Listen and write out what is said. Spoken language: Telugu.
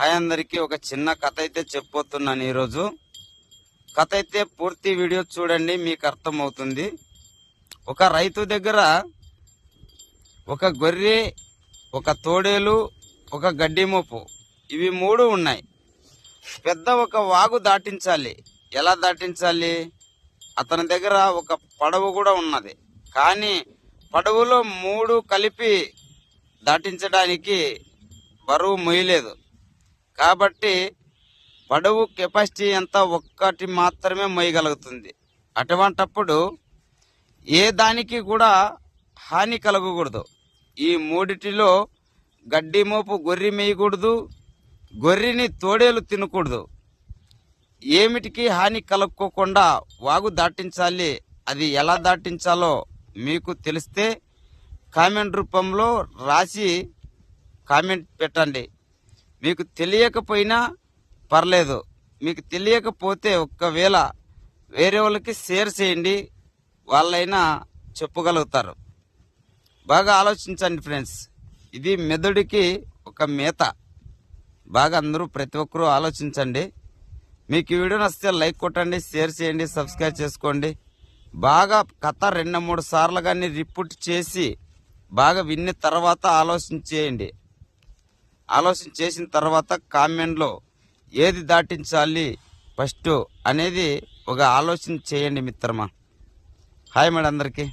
హాయ్ అందరికీ ఒక చిన్న కథ అయితే చెప్పబోతున్నాను ఈరోజు. కథ అయితే పూర్తి వీడియో చూడండి మీకు అర్థమవుతుంది. ఒక రైతు దగ్గర ఒక గొర్రె ఒక తోడేలు ఒక గడ్డి మోపు ఇవి మూడు ఉన్నాయి. పెద్ద ఒక వాగు దాటించాలి. ఎలా దాటించాలి? అతని దగ్గర ఒక పడవ కూడా ఉన్నది. కానీ పడవలో మూడు కలిపి దాటించడానికి బరువు మొయ్యలేదు. కాబట్టి పడవు కెపాసిటీ ఎంత ఒక్కటి మాత్రమే మొయ్యగలుగుతుంది అటువంటప్పుడు ఏ దానికి కూడా హాని కలగకూడదు. ఈ మూడిటిలో గడ్డి మోపు గొర్రె మేయకూడదు. గొర్రెని తోడేలు తినకూడదు. ఏమిటికి హాని కలుక్కోకుండా వాగు దాటించాలి. అది ఎలా దాటించాలో మీకు తెలిస్తే కామెంట్ రూపంలో రాసి కామెంట్ పెట్టండి. మీకు తెలియకపోయినా పర్లేదు. మీకు తెలియకపోతే ఒక్కవేళ వేరే వాళ్ళకి షేర్ చేయండి వాళ్ళైనా చెప్పగలుగుతారు. బాగా ఆలోచించండి ఫ్రెండ్స్. ఇది మెదడుకి ఒక మేత. బాగా అందరూ ప్రతి ఒక్కరూ ఆలోచించండి. మీకు ఈ వీడియో నచ్చితే లైక్ కొట్టండి షేర్ చేయండి సబ్స్క్రైబ్ చేసుకోండి. బాగా కథ రెండు మూడు సార్లు కానీ రిపీట్ చేసి బాగా విన్న తర్వాత ఆలోచించేయండి ఆలోచన చేసిన తర్వాత కామెంట్లో ఏది దాటించాలి ఫస్ట్ అనేది ఒక ఆలోచన చేయండి మిత్రమా. హాయ్ మేడం అందరికీ.